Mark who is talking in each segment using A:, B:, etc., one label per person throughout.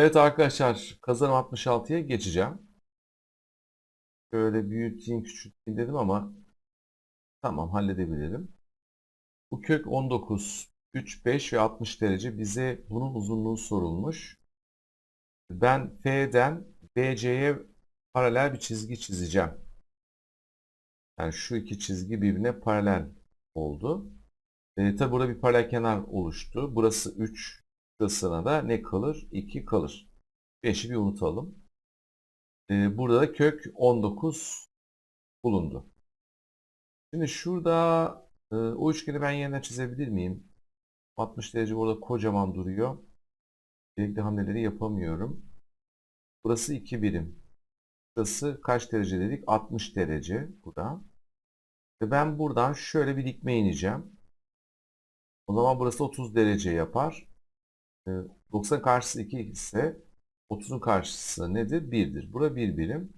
A: Evet arkadaşlar kazanım 66'ya geçeceğim. Şöyle büyüteyim küçülteyim dedim ama tamam halledebilirim. Bu kök 19, 3, 5 ve 60 derece bize bunun uzunluğu sorulmuş. Ben F'den BC'ye paralel bir çizgi çizeceğim. Yani şu iki çizgi birbirine paralel oldu. E, tabi burada bir paralel kenar oluştu. Burası 3, şurasına da ne kalır? 2 kalır. 5'i bir unutalım. E, burada da kök 19 bulundu. Şimdi şurada e, o üçgeni ben yeniden çizebilir miyim? 60 derece burada kocaman duruyor. Gerekli hamleleri yapamıyorum. Burası 2 birim. Burası kaç derece dedik? 60 derece bura. Ve ben buradan şöyle bir dikme ineceğim. O zaman burası 30 derece yapar. E, 90 karşısı 2 ise 30'un karşısı nedir? 1'dir. Bura 1 birim.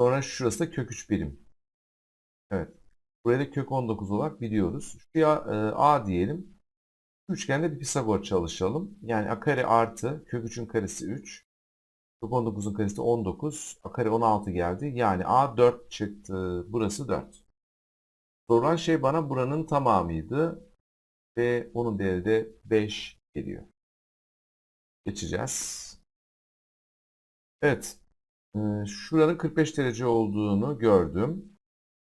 A: Sonra şurası da kök 3 birim. Evet. Buraya da kök 19 olarak biliyoruz. Şuraya e, A diyelim. Üçgende bir Pisagor çalışalım. Yani a kare artı kök 3'ün karesi 3. Kök 19'un karesi 19. A kare 16 geldi. Yani A 4 çıktı. Burası 4. Sorulan şey bana buranın tamamıydı. Ve onun değeri de 5 geliyor. Geçeceğiz. Evet. Ee, şuranın 45 derece olduğunu gördüm.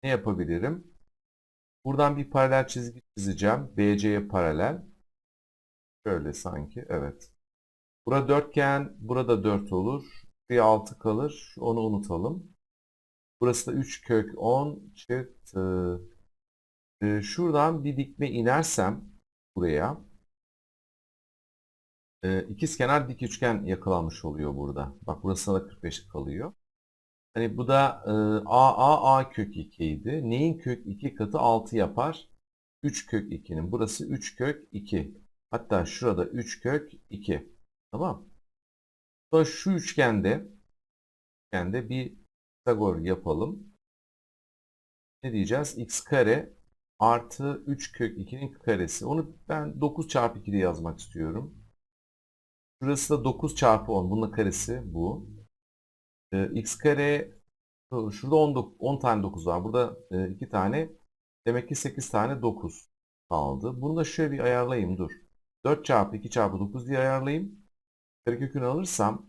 A: Ne yapabilirim? Buradan bir paralel çizgi çizeceğim. BC'ye paralel. Şöyle sanki. Evet. Burada dörtgen. Burada 4 olur. Bir 6 kalır. Onu unutalım. Burası da 3 kök 10 çıktı. Ee, şuradan bir dikme inersem buraya e, ikizkenar dik üçgen yakalanmış oluyor burada. Bak burası da 45 kalıyor. Hani bu da e, a a kök 2 idi. Neyin kök 2 katı 6 yapar? 3 kök 2'nin. Burası 3 kök 2. Hatta şurada 3 kök 2. Tamam. Sonra şu üçgende üçgende bir Pisagor yapalım. Ne diyeceğiz? x kare artı 3 kök 2'nin karesi. Onu ben 9 çarpı 2 diye yazmak istiyorum. Şurası da 9 çarpı 10. Bunun karesi bu. Ee, x kare şurada 10, 10 tane 9 var. Burada e, 2 tane. Demek ki 8 tane 9 kaldı. Bunu da şöyle bir ayarlayayım. Dur. 4 çarpı 2 çarpı 9 diye ayarlayayım. Karekökünü alırsam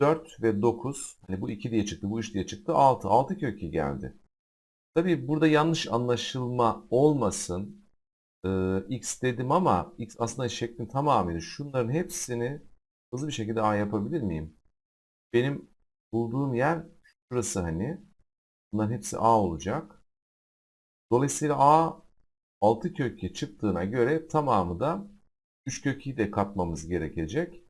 A: 4 ve 9 hani bu 2 diye çıktı. Bu 3 diye çıktı. 6. 6 kök 2 geldi. Tabii burada yanlış anlaşılma olmasın. Ee, x dedim ama x aslında şeklin tamamıydı. Şunların hepsini hızlı bir şekilde A yapabilir miyim? Benim bulduğum yer şurası hani. Bunların hepsi A olacak. Dolayısıyla A 6 kök 2 çıktığına göre tamamı da 3 kök 2'yi de katmamız gerekecek.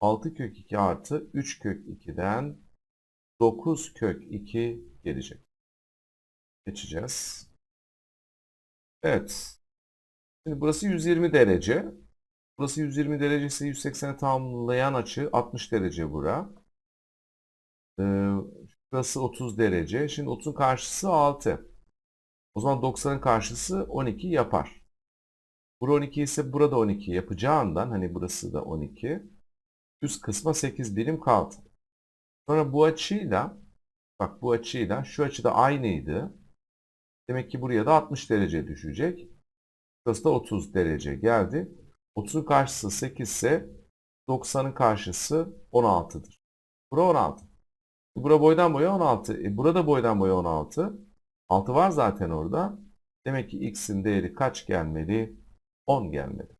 A: 6 kök 2 artı 3 kök 2'den 9 kök 2 gelecek. Geçeceğiz. Evet. Şimdi burası 120 derece. Burası 120 derece ise 180'i tamamlayan açı 60 derece bura. Ee, şurası 30 derece. Şimdi 30'un karşısı 6. O zaman 90'ın karşısı 12 yapar. Bura 12 ise burada 12 yapacağından hani burası da 12. Üst kısma 8 birim kaldı. Sonra bu açıyla bak bu açıyla şu açı da aynıydı. Demek ki buraya da 60 derece düşecek. Burası da 30 derece geldi. 30'un karşısı 8 ise 90'ın karşısı 16'dır. Bura 16. Bura boydan boya 16. E, burada boydan boya 16. 6 var zaten orada. Demek ki x'in değeri kaç gelmeli? 10 gelmeli.